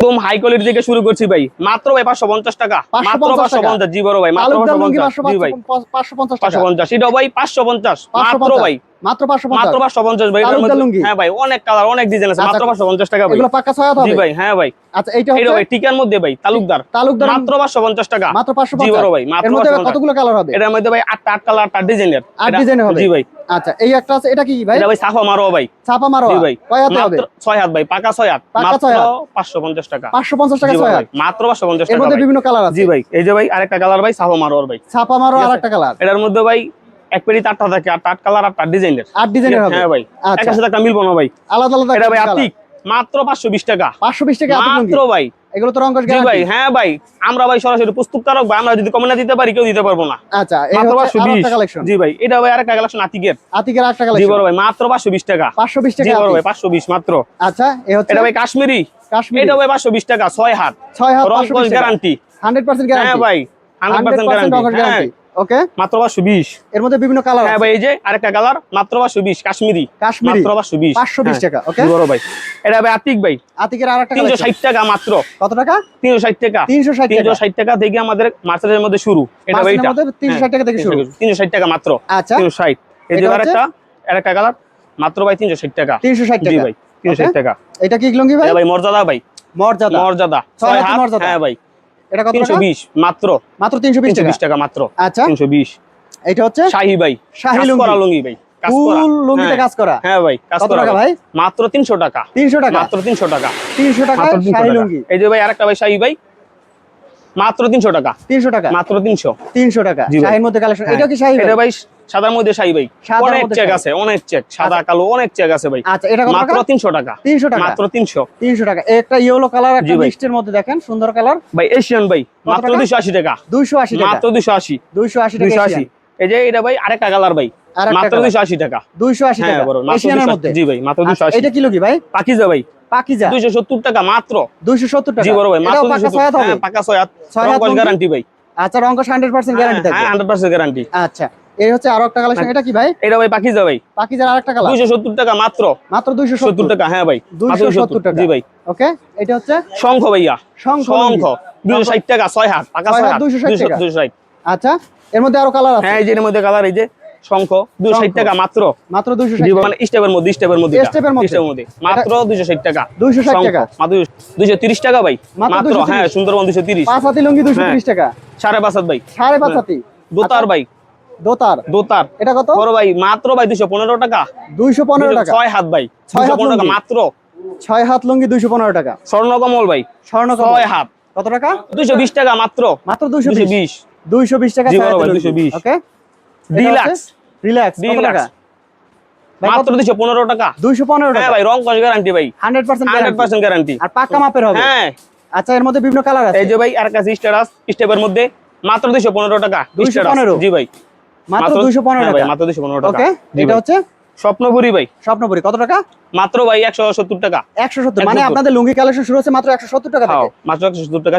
একদম high quality থেকে শুরু করছি ভাই। মাত্র ভাই পাঁচশো পঞ্চাশ টাকা। 550 মাত্র পাঁচশো পঞ্চাশ জি বড় ভাই মাত্র পাঁচশো পঞ্চাশ। জি ভাই পাঁচশো পঞ্চাশ। পাঁচশো পঞ্চাশ ভাই পাঁচশো পঞ্চাশ। মাত্র ভাই। মাত্র পাঁচশো মাত্র পঞ্চাশ পাঁচশো পঞ্চাশ ভাই এটার তালুকদার মধ্যে- লুঙ্গি? হ্যাঁ ভাই অনেক কালার অনেক ডিজাইন আছে আচ্ছা, মাত্র টাকা ভাই। এগুলো পাক্কা ছয় হাত জি ভাই হ্যাঁ ভাই। আচ্ছা এইটা হচ্ছে ভাই টিকার মধ্যে ভাই তালুকদার। তালুকদার মাত্র পাঁচশো পঞ্চাশ টাকা। মাত্র পাঁচশো জি বড় ভাই মাত্র এর মধ্যে কতগুলো কালার হবে? এটার মধ্যে ভাই আটটা আট কালার আটটা ডিজাইনের আট ডিজাইনের হবে? জি ভাই। আচ্ছা এই একটা আছে এটা কি ভাই? এটা ভাই সাফা মারো ভাই। ছাপা মারো জি ভাই। কয় হাতে হবে? হাত ভাই পাকা ছয় হাত। পাকা মাত্র ছয় হাত। পাঁচশো পঞ্চাশ টাকা। পাঁচশো পঞ্চাশ টাকা জি ছয় হাত? মাত্র পাঁচশো পঞ্চাশ এর মধ্যে বিভিন্ন কালার আছে? জি ভাই এই যে ভাই আরেকটা কালার ভাই সাফা মারোর ভাই। ছাপা মারো আর একটা কালার এটার মধ্যে ভাই এক পেরি চারটা থাকে আর আট কালার ডিজাইনের আট ডিজাইনের হ্যাঁ ভাই আচ্ছা। একার একটা মিলবো না ভাই। আলাদা আলাদা এটা ভাই আতিক মাত্র পাঁচশো বিশ টাকা। পাঁচশো বিশ টাকা আতিক মাত্র ভাই। এগুলো তো রঙ্গস জি ভাই হ্যাঁ ভাই আমরা ভাই সরাসরি আমরা যদি কমে না দিতে পারি কেউ দিতে পারব না। আচ্ছা মাত্র হচ্ছে পাঁচশো আর বিশ। একটা কালেকশন জি ভাই এটা ভাই আরেকটা কালেকশন আতিকের। আতিকের একটা জি বড় ভাই মাত্র পাঁচশো বিশ টাকা। পাঁচশো বিশ জি বড় ভাই আতিক। পাঁচশো বিশ মাত্র। আচ্ছা এই হচ্ছে এটা ভাই কাশ্মীরি। কাশ্মীরি। এটা ভাই পাঁচশো বিশ টাকা ছয় হাত। ছয় হাত রং পাঁচশো বিশ টাকা। গ্যারান্টি হ্যাঁ ভাই হান্ড্রেড পার্সেন্ট গ্যারান্টি হ্যাঁ। Guarantee okay? মাত্র পাঁচশো বিশ। এর মধ্যে বিভিন্ন কালার হ্যাঁ ভাই এই যে আরেকটা কালার মাত্র পাঁচশো বিশ কাশ্মীরি। কাশ্মীরি। মাত্র পাঁচশো বিশ। পাঁচশো বিশ টাকা ওকে? বড় ভাই। এটা ভাই আতিক ভাই। আতিকের আর একটা তিনশো ষাট টাকা মাত্র। কত টাকা? তিনশো ষাট টাকা। তিনশো ষাট তিনশো টাকা। ষাট টাকা থেকে আমাদের মার্কেটের মধ্যে শুরু। এটা ভাই এটা। মধ্যে তিনশো ষাট টাকা থেকে শুরু। তিনশো ষাট টাকা মাত্র। আচ্ছা। তিনশো ষাট। এই যে আরেকটা আরেকটা কালার মাত্র ভাই তিনশো ষাট টাকা। তিনশো ষাট জি টাকা। ভাই তিনশো ষাট Okay. টাকা। এটা কি লুঙ্গি ভাই? ভাই মর্যাদা ভাই। মর্যাদা। মর্যাদা। ছয় হাত। হ্যাঁ ভাই। এটা কত তিনশো টাকা বিশ মাত্র। মাত্র তিনশো বিশ তিনশো টাকা মাত্র। আচ্ছা। তিনশো বিশ। এটা হচ্ছে শাহি ভাই। শাহি লুঙ্গি। ভাই কাজ করা। ফুল লুঙ্গিতে হ্যাঁ। কাজ করা? হ্যাঁ ভাই কাজ কত করা টাকা ভাই। মাত্র তিনশো টাকা। তিনশো টাকা? মাত্র তিনশো টাকা। তিনশো টাকা মাত্র শাহি লুঙ্গি। এই যে ভাই আরেকটা ভাই শাহি ভাই। মাত্র তিনশো টাকা। তিনশো টাকা? মাত্র তিনশো। তিনশো টাকা। জি শাহির মধ্যে কালেকশন। এটা কি শাহি এটা ভাই? সাদার মধ্যে শাহি ভাই। অনেক চেক আছে অনেক চেক সাদা কালো অনেক চেক আছে ভাই। আচ্ছা এটা মাত্র টাকা? তিনশো টাকা। তিনশো টাকা। মাত্র তিনশো। তিনশো টাকা। একটা ইয়েলো কালার একটা। মিষ্টির মধ্যে দেখেন সুন্দর কালার ভাই এশিয়ান ভাই মাত্র টাকা? দুশো আশি টাকা। দুইশো আশি টাকা। মাত্র দুশো আশি। দুইশো আশি টাকা দুশো আশি। এই যে এটা ভাই আরেকটা কালার ভাই। মাত্র colour। দুশো আশি টাকা। দুইশো আশি হ্যাঁ টাকা। বড় এশিয়ানের মধ্যে। জি ভাই মাত্র দুশো আচ্ছা, আশি। এটা কি লুঙ্গি ভাই? পাকিজা ভাই। পাকিজা। দুশো সত্তর টাকা মাত্র। দুইশো সত্তর টাকা জি বড় ভাই মাত্র এটাও দুশো পাকা ছয় হাত হবে? হ্যাঁ পাকা ছয় হাত? গ্যারান্টি ভাই। আচ্ছা হান্ড্রেড পার্সেন্ট গ্যারান্টি থাকবে। হ্যাঁ হান্ড্রেড পার্সেন্ট গ্যারান্টি আচ্ছা। এই হচ্ছে আরও একটা কালেকশন এটা কি ভাই? এটা ভাই পাকিজা ভাই। পাকিজার আরেকটা কালার দুশো সত্তর টাকা মাত্র। মাত্র দুইশো সত্তর। সত্তর টাকা হ্যাঁ ভাই। মাত্র 270 টাকা। জি ভাই। ওকে এটা হচ্ছে? শঙ্খ ভাইয়া। শঙ্খ শঙ্খ। লুঙ্গি। দুশো ষাট টাকা ছয় হাত পাকা ছয় ছয় হাত, হাত 260 টাকা। দুশো ষাট। আচ্ছা এর মধ্যে আরও কালার আছে? হ্যাঁ এই যে এর মধ্যে কালার এই যে শঙ্খ দুশো ষাট শঙ্খ। টাকা মাত্র। মাত্র দুইশো জি মানে স্টেপের মধ্যে স্টেপের মধ্যে স্টেপের মধ্যে। মাত্র দুশো ষাট টাকা। 260 শঙ্খ, টাকা। মাত্র দুশো তিরিশ টাকা ভাই। মাত্র 230 হ্যাঁ সুন্দরবন দুশো তিরিশ। পাঁচ হাতি লুঙ্গি দুইশো হ্যাঁ। তিরিশ টাকা। সাড়ে পাঁচ হাত ভাই। সাড়ে পাঁচ হাতি। দোতার ভাই। দোতার। দোতার। এটা কত? বড় ভাই মাত্র ভাই দুশো পনেরো টাকা। দুইশো পনেরো টাকা। ছয় হাত ভাই ছয় দুশো হাত পনেরো টাকা মাত্র। ছয় হাত লুঙ্গি দুইশো পনেরো টাকা। স্বর্ণ কমল ভাই স্বর্ণ কমল। ছয় হাত। কত টাকা? দুশো বিশ টাকা মাত্র। মাত্র দুইশো দুশো বিশ বিশ। দুইশো বিশ টাকা জি বড় ভাই, 220 ওকে। ডিলাক্স। রিল্যাক্স কত টাকা? মাত্র দুশো পনেরো টাকা। দুইশো পনেরো হ্যাঁ টাকা। ভাই রং কস গ্যারান্টি ভাই। Hundred percent hundred percent guarantee আর পাক্কা মাপের হবে। হ্যাঁ। আচ্ছা এর মধ্যে বিভিন্ন কালার আছে। এই যে ভাই আর কাছে স্টেটাস স্টেপের মধ্যে মাত্র দুশো পনেরো টাকা। 215 স্টেটাস জি ভাই। মাত্র দুইশো পনেরো হ্যাঁ ভাই, টাকা। মাত্র দুশো পনেরো টাকা। ওকে এটা হচ্ছে? স্বপ্নপুরি ভাই। স্বপ্নপুরি কত টাকা? মাত্র ভাই একশো সত্তর টাকা। একশো সত্তর মানে আপনাদের লুঙ্গি কালেকশন শুরু হচ্ছে মাত্র একশো সত্তর টাকা হ্যাঁ থেকে। মাত্র একশো সত্তর টাকা